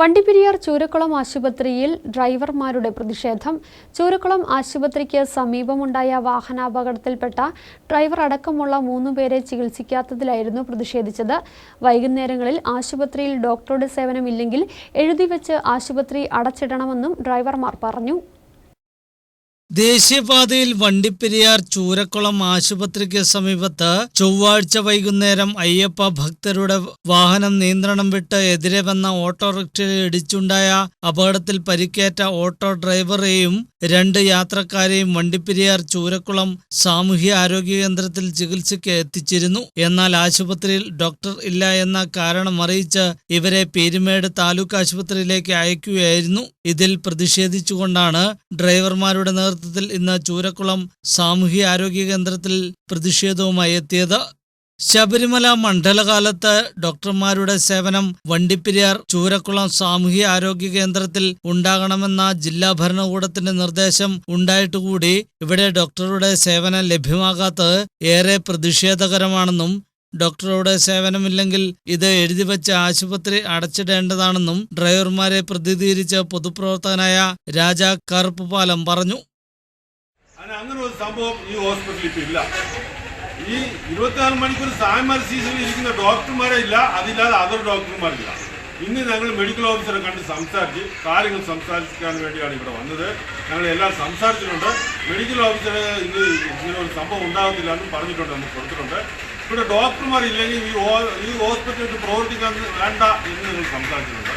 വണ്ടിപ്പെരിയാർ ചൂരക്കുളം ആശുപത്രിയിൽ ഡ്രൈവർമാരുടെ പ്രതിഷേധം. ചൂരക്കുളം ആശുപത്രിക്ക് സമീപമുണ്ടായ വാഹനാപകടത്തിൽപ്പെട്ട ഡ്രൈവർ അടക്കമുള്ള മൂന്നുപേരെ ചികിത്സിക്കാത്തതിലായിരുന്നു പ്രതിഷേധിച്ചത്. വൈകുന്നേരങ്ങളിൽ ആശുപത്രിയിൽ ഡോക്ടറുടെ സേവനമില്ലെങ്കിൽ എഴുതിവെച്ച് ആശുപത്രി അടച്ചിടണമെന്നും ഡ്രൈവർമാർ പറഞ്ഞു. ദേശീയപാതയിൽ വണ്ടിപ്പെരിയാർ ചൂരക്കുളം ആശുപത്രിക്ക് സമീപത്ത് ചൊവ്വാഴ്ച വൈകുന്നേരം അയ്യപ്പ ഭക്തരുടെ വാഹനം നിയന്ത്രണം വിട്ട് എതിരെ വന്ന ഓട്ടോറിക്ഷയിൽ ഇടിച്ചുണ്ടായ അപകടത്തിൽ പരിക്കേറ്റ ഓട്ടോ ഡ്രൈവറെയും രണ്ട് യാത്രക്കാരെയും വണ്ടിപ്പെരിയാർ ചൂരക്കുളം സാമൂഹ്യ ആരോഗ്യ കേന്ദ്രത്തിൽ ചികിത്സയ്ക്ക് എത്തിച്ചിരുന്നു. എന്നാൽ ആശുപത്രിയിൽ ഡോക്ടർ ഇല്ല എന്ന കാരണം അറിയിച്ച് ഇവരെ പീരുമേട് താലൂക്ക് ആശുപത്രിയിലേക്ക് അയക്കുകയായിരുന്നു. ഇതിൽ പ്രതിഷേധിച്ചുകൊണ്ടാണ് ഡ്രൈവർമാരുടെ നേതൃത്വത്തിൽ ഇന്ന് ചൂരക്കുളം സാമൂഹ്യ ആരോഗ്യ കേന്ദ്രത്തിൽ പ്രതിഷേധവുമായി എത്തിയത് ശബരിമല മണ്ഡലകാലത്ത് ഡോക്ടർമാരുടെ സേവനം വണ്ടിപ്പെരിയാർ ചൂരക്കുളം സാമൂഹ്യ ആരോഗ്യ കേന്ദ്രത്തിൽ ഉണ്ടാകണമെന്ന ജില്ലാ ഭരണകൂടത്തിന്റെ നിർദ്ദേശം ഉണ്ടായിട്ടുകൂടി. ഇവിടെ ഡോക്ടറുടെ സേവനം ലഭ്യമാകാത്തത് ഏറെ പ്രതിഷേധകരമാണെന്നും ഡോക്ടറുടെ സേവനമില്ലെങ്കിൽ ഇത് എഴുതിവെച്ച ആശുപത്രി അടച്ചിടേണ്ടതാണെന്നും ഡ്രൈവർമാരെ പ്രതിനിധീകരിച്ച് പൊതുപ്രവർത്തകനായ രാജ കറുപ്പുപാലം പറഞ്ഞു. അങ്ങനെ ഒരു സംഭവം ഈ ഹോസ്പിറ്റലിൽ ഇല്ല. ഈ ഇരുപത്തിനാല് മണിക്കൂർ സായമാർ സീസണിൽ ഇരിക്കുന്ന ഡോക്ടർമാരെ ഇല്ല അതില്ലാതെ അതർ ഡോക്ടർമാരില്ല. ഇന്ന് ഞങ്ങൾ മെഡിക്കൽ ഓഫീസറെ കണ്ട് സംസാരിച്ച് കാര്യങ്ങൾ സംസാരിക്കാൻ വേണ്ടിയാണ് ഇവിടെ വന്നത്. ഞങ്ങൾ എല്ലാം സംസാരിച്ചിട്ടുണ്ട്. മെഡിക്കൽ ഓഫീസറെ ഇന്ന് ഇങ്ങനെ ഒരു സംഭവം ഉണ്ടാകത്തില്ല എന്ന് പറഞ്ഞിട്ടുണ്ട് നമുക്ക് കൊടുത്തിട്ടുണ്ട്. ഇവിടെ ഡോക്ടർമാർ ഇല്ലെങ്കിൽ ഈ ഈ ഹോസ്പിറ്റലിൽ പ്രവർത്തിക്കാൻ വേണ്ട എന്ന് ഞങ്ങൾ സംസാരിച്ചിട്ടുണ്ട്.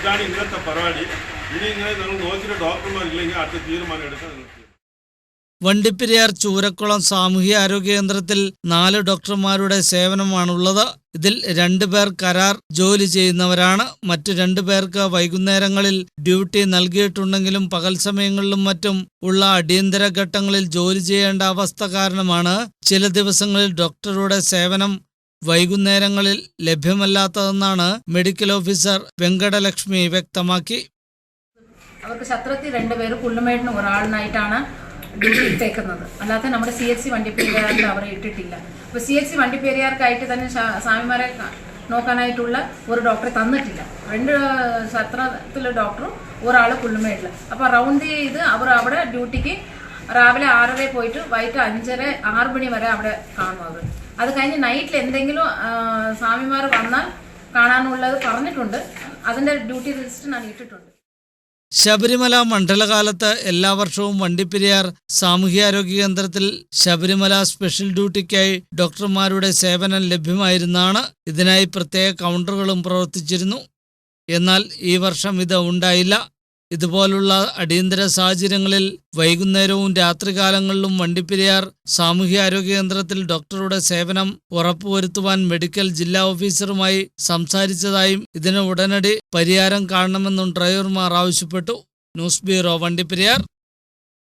ഇതാണ് ഇന്നത്തെ പരിപാടി. ഇനി ഇങ്ങനെ നിങ്ങൾ നോക്കിയിട്ട് ഡോക്ടർമാർ ഇല്ലെങ്കിൽ അടുത്ത തീരുമാനം എടുക്കാൻ. വണ്ടിപ്പെരിയാർ ചൂരക്കുളം സാമൂഹ്യ ആരോഗ്യ കേന്ദ്രത്തിൽ നാല് ഡോക്ടർമാരുടെ സേവനമാണുള്ളത്. ഇതിൽ രണ്ടുപേർ കരാർ ജോലി ചെയ്യുന്നവരാണ്. മറ്റു രണ്ടു പേർക്ക് വൈകുന്നേരങ്ങളിൽ ഡ്യൂട്ടി നൽകിയിട്ടുണ്ടെങ്കിലും പകൽ സമയങ്ങളിലും മറ്റും ഉള്ള അടിയന്തര ഘട്ടങ്ങളിൽ ജോലി ചെയ്യേണ്ട അവസ്ഥ കാരണമാണ് ചില ദിവസങ്ങളിൽ ഡോക്ടറുടെ സേവനം വൈകുന്നേരങ്ങളിൽ ലഭ്യമല്ലാത്തതെന്നാണ് മെഡിക്കൽ ഓഫീസർ വെങ്കടലക്ഷ്മി വ്യക്തമാക്കി. അവർക്ക് ശത്രുത്തി രണ്ടുപേർ പുല്ലുമേടിന് ഒരാളിനായിട്ടാണ് ഇട്ടേക്കുന്നത് അല്ലാതെ നമ്മുടെ സി എച്ച് സി വണ്ടിപ്പേരിയാർക്ക് അവരെ ഇട്ടിട്ടില്ല. അപ്പോൾ സി എച്ച് സി വണ്ടിപ്പേരിയാർക്കായിട്ട് തന്നെ സ്വാമിമാരെ നോക്കാനായിട്ടുള്ള ഒരു ഡോക്ടറെ തന്നിട്ടില്ല. രണ്ട് സത്രത്തിലെ ഡോക്ടറും ഒരാൾ കുള്ളുമേട്ടില്ല അപ്പോൾ റൗണ്ട് ചെയ്ത് അവർ അവിടെ ഡ്യൂട്ടിക്ക് രാവിലെ ആറര പോയിട്ട് വൈകിട്ട് അഞ്ചര ആറ് മണി വരെ അവിടെ കാണും അവർ. അത് കഴിഞ്ഞ് നൈറ്റിൽ എന്തെങ്കിലും സ്വാമിമാർ വന്നാൽ കാണാനുള്ളത് പറഞ്ഞിട്ടുണ്ട്. അതിന്റെ ഡ്യൂട്ടി ലിസ്റ്റ് ഞാൻ ഇട്ടിട്ടുണ്ട്. ശബരിമല മണ്ഡലകാലത്ത് എല്ലാ വർഷവും വണ്ടിപ്പെരിയാർ സാമൂഹ്യാരോഗ്യ കേന്ദ്രത്തിൽ ശബരിമല സ്പെഷ്യൽ ഡ്യൂട്ടിക്കായി ഡോക്ടർമാരുടെ സേവനം ലഭ്യമായിരുന്നാണ് ഇതിനായി പ്രത്യേക കൗണ്ടറുകളും പ്രവർത്തിച്ചിരുന്നു. എന്നാൽ ഈ വർഷം ഇത് ഉണ്ടായില്ല. ഇതുപോലുള്ള അടിയന്തര സാഹചര്യങ്ങളിൽ വൈകുന്നേരവും രാത്രികാലങ്ങളിലും വണ്ടിപ്പെരിയാർ സാമൂഹ്യാരോഗ്യ കേന്ദ്രത്തിൽ ഡോക്ടറുടെ സേവനം ഉറപ്പുവരുത്തുവാൻ മെഡിക്കൽ ജില്ലാ ഓഫീസറുമായി സംസാരിച്ചതായും ഇതിന് ഉടനടി പരിഹാരം കാണണമെന്നും ഡ്രൈവർമാർ ആവശ്യപ്പെട്ടു. News bureau Vandiperiyar.